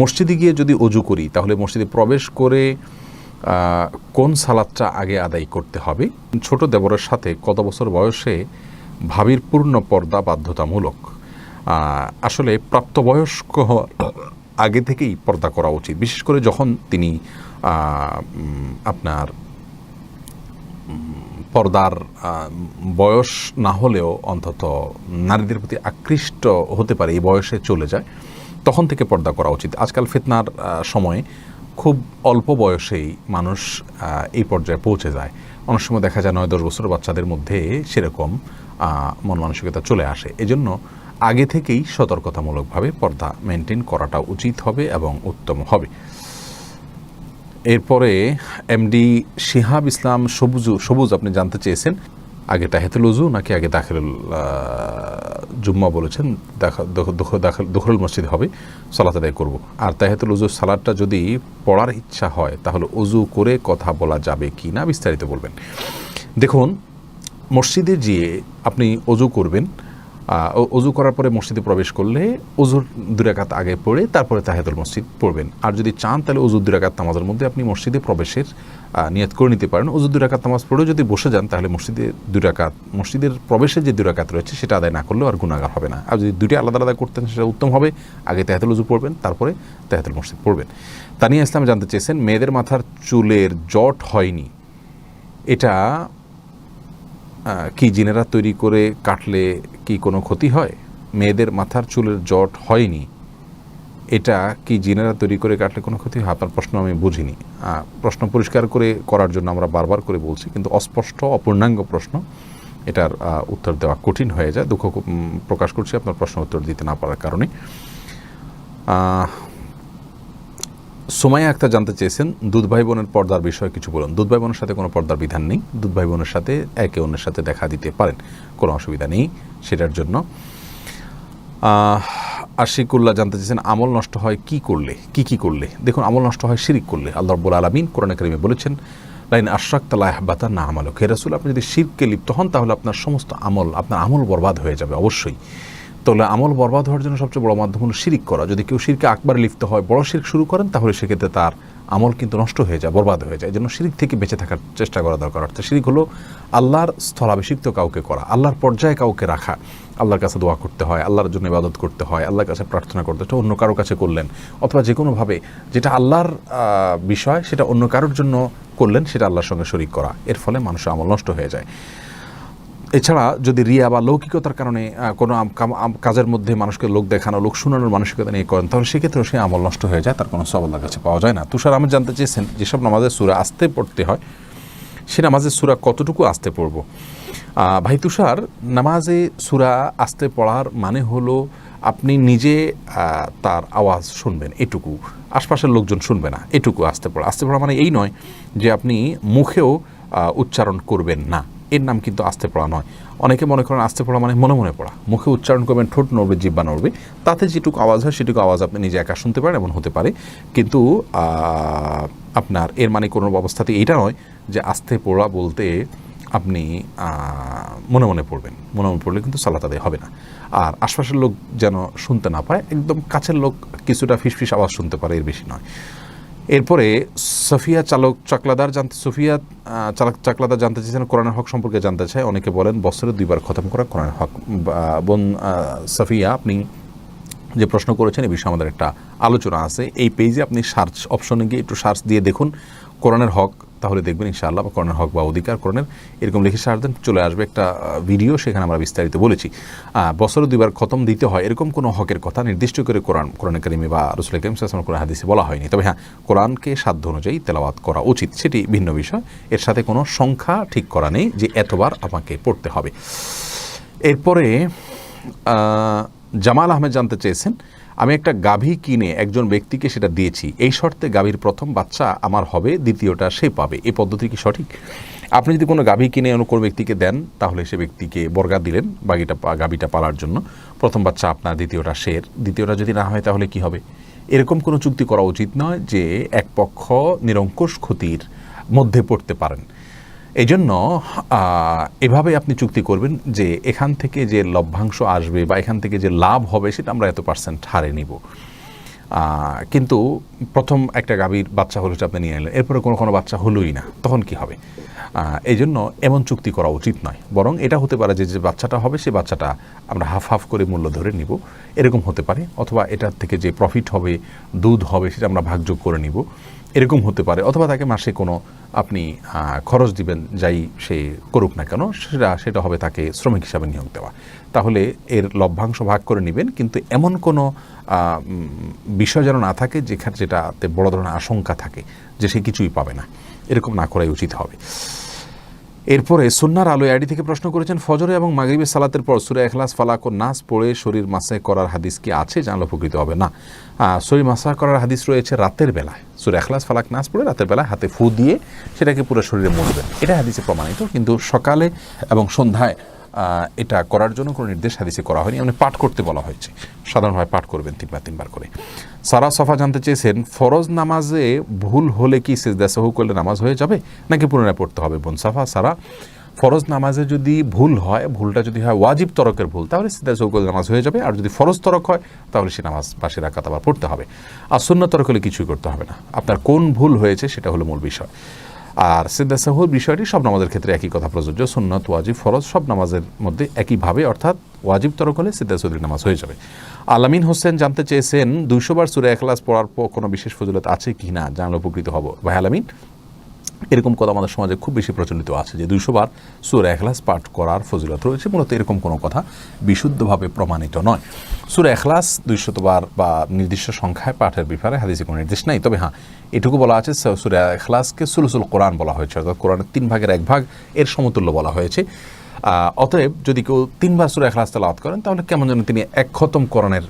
মসজিদে গিয়ে যদি অজু করি, তাহলে মসজিদে প্রবেশ করে কোন সালাদটা আগে আদায় করতে হবে? ছোট দেবরের সাথে কত বছর বয়সে ভাবির পূর্ণ পর্দা বাধ্যতামূলক? আসলে প্রাপ্তবয়স্ক আগে থেকেই পর্দা করা উচিত। বিশেষ করে যখন তিনি আপনার পর্দার বয়স না হলেও অন্তত নারীদের প্রতি আকৃষ্ট হতে পারে, এই বয়সে চলে যায়। তখন থেকে পর্দা করা উচিত। আজকাল ফিতনার সময়ে খুব অল্প বয়সেই মানুষ এই পর্যায়ে পৌঁছে যায়। অনেক সময় দেখা যায় নয় দশ বছর বাচ্চাদের মধ্যে সেরকম মন মানসিকতা চলে আসে। এজন্য আগে থেকেই সতর্কতামূলকভাবে পর্দা মেনটেন করাটা উচিত হবে এবং উত্তম হবে। এরপরে এমডি শিহাব ইসলাম সবুজ সবুজ আপনি জানতে চেয়েছেন। আগে তাহেতুল উজু নাকি আগে দাখিল জুম্মা বলেছেন, দেখা- দখ- দখ- দাখিল- দখলুল মসজিদ হবে, সালাত আদায় করব। আর তাহেতুল উজু সালাদটা যদি পড়ার ইচ্ছা হয়, তাহলে উজু করে কথা বলা যাবে কি না বিস্তারিত বলবেন। দেখুন, মসজিদে যেয়ে আপনি অজু করবেন অজু করার পরে মসজিদে প্রবেশ করলে অজুর দুরাকাত আগে পড়ে তারপরে তাহেদুল মসজিদ পড়বেন। আর যদি চান, তাহলে অজুর দুরাকাত নামাজের মধ্যে আপনি মসজিদে প্রবেশের নিয়ত করে নিতে পারেন। অজুর দুরাকাত নামাজ পড়েও যদি বসে যান, তাহলে মসজিদে দুরাকাত মসজিদের প্রবেশের যে দুরাকাত রয়েছে, সেটা আদায় না করলেও আর গুণাগার হবে না। আর যদি দুটি আলাদা আলাদা করতেন, সেটা উত্তম হবে। আগে তেহাতুল উজু পড়বেন, তারপরে তেহাতুল মসজিদ পড়বেন। তানিয়া ইসলাম জানতে চেয়েছেন, মেয়েদের মাথার চুলের জট হয়নি। এটা কি জিনেরা তৈরি করে কাটলে কি কোনো ক্ষতি হয়? মেয়েদের মাথার চুলের জট হয়নি। এটা কি জিনেরা তৈরি করে কাটলে কোনো ক্ষতি হয়? আপনার প্রশ্ন আমি বুঝিনি। প্রশ্ন পরিষ্কার করে করার জন্য আমরা বারবার করে বলছি, কিন্তু অস্পষ্ট, অপূর্ণাঙ্গ প্রশ্ন। এটার উত্তর দেওয়া কঠিন হয়ে যায়। দুঃখ প্রকাশ করছি আপনার প্রশ্ন উত্তর দিতে না পারার কারণে। সোমাইয়া আক্তার জানতে চেয়েছেন, দুধ ভাই বোনের পর্দার বিষয়ে কিছু বলুন। দুধ ভাই বোনের সাথে কোনো পর্দার বিধান নেই। দুধ ভাই বোনের সাথে একে অন্যের সাথে দেখা দিতে পারেন। কোনো অসুবিধা নেই সেটার জন্য। আশিকুল্লাহ জানতে চেয়েছেন, আমল নষ্ট হয় কি করলে? কি কি করলে? দেখুন, আমল নষ্ট হয় শিরিক করলে। আল্লাহ রব্বুল আলমিন কোরআন কারিমে বলেছেন, লাইন আশরাক তালাহ বাতা না আমল খেরাসুল আপনি যদি শিরকে লিপ্ত হন, তাহলে আপনার সমস্ত আমল, আপনার আমল বরবাদ হয়ে যাবে অবশ্যই। তাহলে আমল বরবাদ হওয়ার জন্য সবচেয়ে বড় মাধ্যম হল শিরিক করা। যদি কেউ শিরকে আকবার লিপ্ত হয়, বড় শিরক শুরু করেন, তাহলে সেক্ষেত্রে তার আমল কিন্তু নষ্ট হয়ে যায়, বরবাদ হয়ে যায়। জন্য শিরিক থেকে বেঁচে থাকার চেষ্টা করা দরকার। অর্থাৎ শিরিক হলো আল্লাহর স্থলাভিষিক্ত কাউকে করা, আল্লাহর পর্যায়ে কাউকে রাখা, আল্লাহর কাছে দোয়া করতে হয়, আল্লাহর জন্য ইবাদত করতে হয়, আল্লাহর কাছে প্রার্থনা করতে হয় অন্য কারোর কাছে করলেন, অথবা যে কোনোভাবে যেটা আল্লাহর বিষয়, সেটা অন্য কারোর জন্য করলেন, সেটা আল্লাহর সঙ্গে শরিক করা। এর ফলে মানুষের আমল নষ্ট হয়ে যায়। এছাড়া যদি রিয়া বা লৌকিকতার কারণে কোনো কাজের মধ্যে মানুষকে লোক দেখানো, লোক শোনানোর মানসিকতা নিয়ে করেন, তাহলে সেক্ষেত্রে সে আমল নষ্ট হয়ে যায়, তার কোনো সব আল্লাহর কাছে পাওয়া যায় না। তুষার আমি জানতে চেয়েছেন, যেসব নামাজের সুরা আসতে পড়তে হয়, সে নামাজের সুরা কতটুকু আসতে পড়ব? ভাই তুষার, নামাজে সুরা আসতে পড়ার মানে হলো আপনি নিজে তার আওয়াজ শুনবেন, এটুকু। আশপাশের লোকজন শুনবে না, এটুকু আসতে পড়া। আসতে পড়া মানে এই নয় যে আপনি মুখেও উচ্চারণ করবেন না। এর নাম কিন্তু আস্তে পড়া নয়। অনেকে মনে করেন আস্তে পড়া মানে মনে মনে পড়া। মুখে উচ্চারণ করবেন, ঠোঁট নড়বে জিব্বা নড়বে। তাতে যেটুকু আওয়াজ হয়, সেটুকু আওয়াজ আপনি নিজে একা শুনতে পারেন এমন হতে পারে। কিন্তু আপনার এর মানে কোনো অবস্থাতে এইটা নয় যে আস্তে পড়া বলতে আপনি মনে মনে পড়বেন। মনে মনে পড়লে কিন্তু সালাত আদায় হবে না। আর আশপাশের লোক যেন শুনতে না পায়, একদম কাছের লোক কিছুটা ফিসফিস আওয়াজ শুনতে পারে, এর বেশি নয়। এরপরে সফিয়া চালক চাকলাদার জানতে, সফিয়া চালক চাকলাদার জানতে চেয়েছেন কোরআন হক সম্পর্কে জানতে চাই অনেকে বলেন বছরে দুইবার খতম করা কোরআন হক। বোন সফিয়া, আপনি যে প্রশ্ন করেছেন এ বিষয়ে আমাদের একটা আলোচনা আছে। এই পেজে আপনি সার্চ অপশনে গিয়ে একটু সার্চ দিয়ে দেখুন কোরআনের হক তাহলে দেখবেন ইনশাআল্লাহ বা কোরআনের হক বা অধিকার কোরআনের এরকম লিখে দেন, চলে আসবে একটা ভিডিও সেখানে আমরা বিস্তারিত বলেছি। বছরে দুইবার খতম দিতে হয় এরকম কোনো হকের কথা নির্দিষ্ট করে কোরআন কোরআন কারিমে বা রসুল করিম সাল্লাম কোরআন হাদিসে বলা হয়নি। তবে হ্যাঁ কোরআনকে সাধ্য অনুযায়ী তেলাওয়াত করা উচিত, সেটি ভিন্ন বিষয়। এর সাথে কোনো সংখ্যা ঠিক করা নেই যে এতবার আমাকে পড়তে হবে। এরপরে জামাল আহমেদ জানতে চেয়েছেন আমি একটা গাভী কিনে একজন ব্যক্তিকে সেটা দিয়েছি। এই শর্তে গাভীর প্রথম বাচ্চা আমার হবে, দ্বিতীয়টা সে পাবে। এই পদ্ধতি কি সঠিক? আপনি যদি কোনো গাভী কিনে অন্য কোনো ব্যক্তিকে দেন, তাহলে সে ব্যক্তিকে বর্গা দিলেন, বাকিটা গাভীটা পালার জন্য। প্রথম বাচ্চা আপনার, দ্বিতীয়টা শের দ্বিতীয়টা যদি না হয়, তাহলে কি হবে? এরকম কোনো চুক্তি করা উচিত নয় যে এক পক্ষ নিরঙ্কুশ ক্ষতির মধ্যে পড়তে পারেন। এই জন্য এভাবে আপনি চুক্তি করবেন যে এখান থেকে যে লভ্যাংশ আসবে বা এখান থেকে যে লাভ হবে সেটা আমরা এত পার্সেন্ট হারে নিব। কিন্তু প্রথম একটা গাভীর বাচ্চা হলো সেটা আপনি নিয়ে এলেন এরপরে কোনো কোনো বাচ্চা হলোই না, তখন কি হবে? এই জন্য এমন চুক্তি করা উচিত নয়, বরং এটা হতে পারে যে যে বাচ্চাটা হবে সে বাচ্চাটা আমরা হাফ হাফ করে মূল্য ধরে নিব, এরকম হতে পারে, অথবা এটার থেকে যে প্রফিট হবে, দুধ হবে সেটা আমরা ভাগযোগ করে নিব। এরকম হতে পারে, অথবা তাকে মাসে কোনো আপনি খরচ দিবেন, যাই সে করুক না কেন, সেটা সেটা হবে তাকে শ্রমিক হিসাবে নিয়োগ দেওয়া। তাহলে এর লভ্যাংশ ভাগ করে নেবেন, কিন্তু এমন কোনো বিষয় যেন না থাকে যেখানে যেটাতে বড় ধরনের আশঙ্কা থাকে যে সে কিছুই পাবে না। এরকম না করাই উচিত হবে। এরপরে সুন্নার আলো আইডি থেকে প্রশ্ন করেছেন, ফজরে এবং মাগরিবের সালাতের পর সুরে এখলাস ফালাক ও নাস পড়ে শরীর মাসে করার হাদিস কি আছে জানলে উপকৃত হবে? না। শরীর মাসা করার হাদিস রয়েছে রাতের বেলায়। সুরে এখলাস ফালাক, নাস পড়ে রাতের বেলায় হাতে ফু দিয়ে সেটাকে পুরো শরীরে মরবে এটা হাদিসে প্রমাণিত, কিন্তু সকালে এবং সন্ধ্যায় এটা করার জন্য কোনো নির্দেশ হাদিসে করা হয়নি মানে পাঠ করতে বলা হয়েছে। সাধারণভাবে পাঠ করবেন তিনবার তিনবার করে। সারা সফা জানতে চেয়েছেন, ফরজ নামাজে ভুল হলে কি সেজদা সহু করলে নামাজ হয়ে যাবে? নাকি পুনরায় পড়তে হবে? বোন সাফা, সারা, ফরজ নামাজে যদি ভুল হয়, ভুলটা যদি হয় ওয়াজিব তরকের ভুল, তাহলে সিদ্ধা সহু করলে নামাজ হয়ে যাবে। আর যদি ফরজ তরক হয়, তাহলে সে নামাজ পাশে রাকাত আবার পড়তে হবে। আর শূন্য তরক হলে কিছুই করতে হবে না। আপনার কোন ভুল হয়েছে, সেটা হলো মূল বিষয়। আর সিদ্ধা সাহুর বিষয়টি সব নামাজের ক্ষেত্রে একই কথা প্রযোজ্য। সুন্নত, ওয়াজিব, ফরজ সব নামাজের মধ্যে একইভাবে অর্থাৎ ওয়াজিব তরক হলে সিদ্ধা সৌদির নামাজ হয়ে যাবে। আলামিন হোসেন জানতে চেয়েছেন দুইশোবার সুরে এখলাস পড়ার পর কোনো বিশেষ ফজিলত আছে কি না জানলে উপকৃত হব। ভাই আলামিন এরকম কথা আমাদের সমাজে খুব বেশি প্রচলিত আছে, যে দুইশো বার সুরা এখলাস পাঠ করার ফজিলত রয়েছে। মূলত এরকম কোনো কথা বিশুদ্ধভাবে প্রমাণিত নয়। সুরা এখলাস দুইশতবার বা নির্দিষ্ট সংখ্যায় পাঠের ব্যাপারে হাদিসে কোনো নির্দেশ নেই। তবে হ্যাঁ এটুকু বলা আছে, সুরা এখলাসকে সুলুসুল কোরআন বলা হয়েছে। অর্থাৎ কোরআনের তিন ভাগের এক ভাগ এর সমতুল্য বলা হয়েছে। অতএব যদি কেউ তিনবার সুরা এখলাস তেলাওয়াত করেন, তাহলে কেমন যেন তিনি এক খতম করণের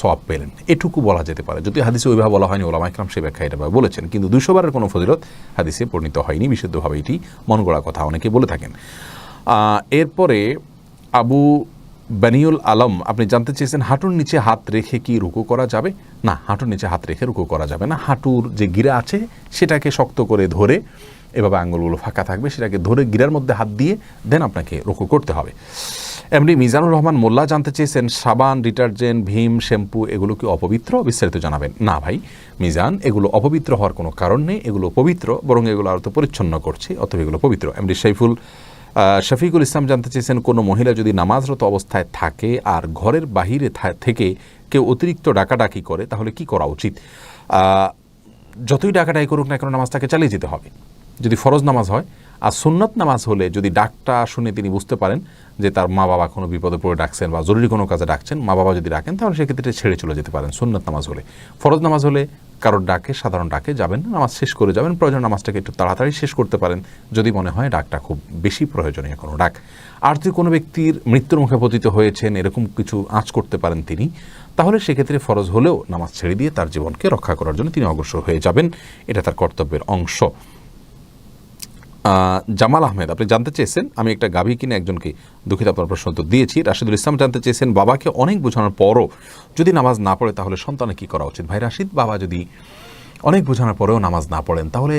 সব পেলেন। এটুকু বলা যেতে পারে। যদি হাদিসে ওইভাবে বলা হয়নি ওলামা ইকরাম সে ব্যাখ্যা এটা বলেছেন। কিন্তু দুশো বারের কোনো ফজিলত হাদিসে পরিণত হয়নি, বিশুদ্ধভাবে এটি মন গড়া কথা অনেকে বলে থাকেন। এরপরে আবু বানিউল আলম, আপনি জানতে চেয়েছেন হাঁটুর নিচে হাত রেখে কি রুকু করা যাবে? না, হাঁটুর নিচে হাত রেখে রুকু করা যাবে না। হাঁটুর যে গিরা আছে, সেটাকে শক্ত করে ধরে এভাবে আঙ্গুলগুলো ফাঁকা থাকবে, সেটাকে ধরে গিরার মধ্যে হাত দিয়ে দেন আপনাকে রুকু করতে হবে। এমনি মিজানুর রহমান মোল্লা জানতে চেয়েছেন, সাবান, ডিটারজেন্ট, ভীম, শ্যাম্পু, এগুলো কি অপবিত্র? বিস্তারিত জানাবেন। না ভাই, মিজান, এগুলো অপবিত্র হওয়ার কোনো কারণ নেই, এগুলো পবিত্র, বরং এগুলো আরও তো পরিচ্ছন্ন করছে অথবা এগুলো পবিত্র। এমনি সাইফুল শফিকুল ইসলাম জানতে চেয়েছেন, কোনো মহিলা যদি নামাজরত অবস্থায় থাকে আর ঘরের বাহিরে থেকে কেউ অতিরিক্ত ডাকাডাকি করে, তাহলে কি করা উচিত? যতই ডাকাডাকি করুক না কেন নামাজ তাকে চালিয়ে যেতে হবে। যদি ফরজ নামাজ হয়, আর সুন্নত নামাজ হলে যদি ডাকটা শুনে তিনি বুঝতে পারেন যে তার মা বাবা কোনো বিপদে পড়ে ডাকছেন বা জরুরি কোনো কাজে ডাকছেন, মা বাবা যদি ডাকেন, তাহলে সেক্ষেত্রে ছেড়ে চলে যেতে পারেন সুন্নত নামাজ হলে। ফরজ নামাজ হলে কারোর ডাকে, সাধারণ ডাকে যাবেন, নামাজ শেষ করে যাবেন, প্রয়োজন নামাজটাকে একটু তাড়াতাড়ি শেষ করতে পারেন, যদি মনে হয় ডাকটা খুব বেশি প্রয়োজনীয় কোনো ডাক। আর যদি কোনো ব্যক্তির মৃত্যুর মুখে পতিত হয়েছেন, এরকম কিছু আঁচ করতে পারেন তিনি, তাহলে সেক্ষেত্রে ফরজ হলেও নামাজ ছেড়ে দিয়ে তার জীবনকে রক্ষা করার জন্য তিনি অগ্রসর হয়ে যাবেন। এটা তার কর্তব্যের অংশ। জামাল আহমেদ, আপনি জানতে চেয়েছেন? আমি একটা গাভী কিনে একজনকে দুঃখিত আপনার প্রশ্ন উত্তর দিয়েছি। রাশিদুল ইসলাম জানতে চেয়েছেন, বাবাকে অনেক বোঝানোর পরও যদি নামাজ না পড়ে তাহলে সন্তানে কি করা উচিত? ভাই, রাশিদ বাবা যদি অনেক বোঝানোর পরেও নামাজ না পড়েন, তাহলে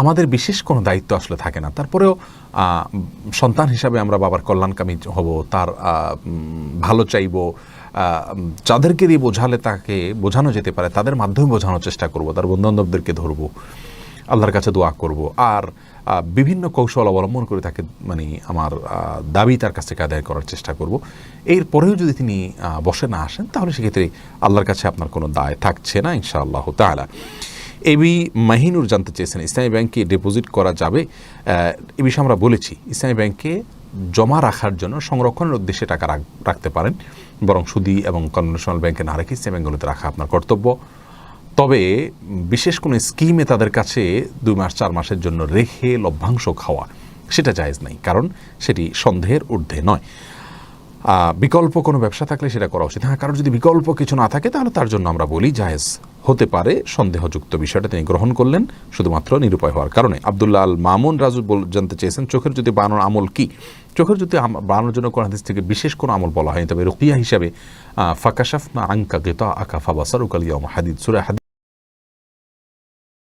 আমাদের বিশেষ কোনো দায়িত্ব আসলে থাকে না। তারপরেও সন্তান হিসাবে আমরা বাবার কল্যাণকামী হব, তার ভালো চাইব যাদেরকে দিয়ে বোঝালে তাকে বোঝানো যেতে পারে, তাদের মাধ্যমে বোঝানোর চেষ্টা করব, তার বন্ধু বান্ধবদেরকে ধরবো। আল্লাহর কাছে দোয়া করব। আর বিভিন্ন কৌশল অবলম্বন করে তাকে মানে আমার দাবি তার কাছ থেকে আদায় করার চেষ্টা করব। এর পরেও যদি তিনি বসে না আসেন, তাহলে সেক্ষেত্রে আল্লাহর কাছে আপনার কোনো দায় থাকছে না, ইনশাআল্লাহ তাআলা। এবি মাহিনুর জানতে চেয়েছেন, ইসলামী ব্যাংকে ডিপোজিট করা যাবে এ বিষয়ে আমরা বলেছি, ইসলামী ব্যাংকে জমা রাখার জন্য সংরক্ষণের উদ্দেশ্যে টাকা রাখতে পারেন। বরং সুদী এবং কনভেনশনাল ব্যাংকে না রেখে ইসলামী ব্যাংকগুলোতে রাখা আপনার কর্তব্য। তবে বিশেষ কোনো স্কিমে তাদের কাছে দুই মাস, চার মাসের জন্য রেখে লভ্যাংশ খাওয়া সেটা জায়েজ নাই, কারণ সেটি সন্দেহের ঊর্ধ্বে নয়। বিকল্প কোনো ব্যবসা থাকলে সেটা করা উচিত। হ্যাঁ কারোর যদি বিকল্প কিছু না থাকে তাহলে তার জন্য আমরা বলি জায়েজ হতে পারে সন্দেহযুক্ত বিষয়টা তিনি গ্রহণ করলেন শুধুমাত্র নিরুপায় হওয়ার কারণে। আবদুল্লাহ আল মামুন রাজু জানতে চেয়েছেন, চোখের যদি বানানোর আমল কি? চোখের যদি বানানোর জন্য কোন হাদিস থেকে বিশেষ কোনো আমল বলা হয়নি, তবে রুকিয়া হিসাবে ফাকাশাফ না আঙ্কা গেতা আকা ফাবাসার উকালিয়া হাদিদ, সুরা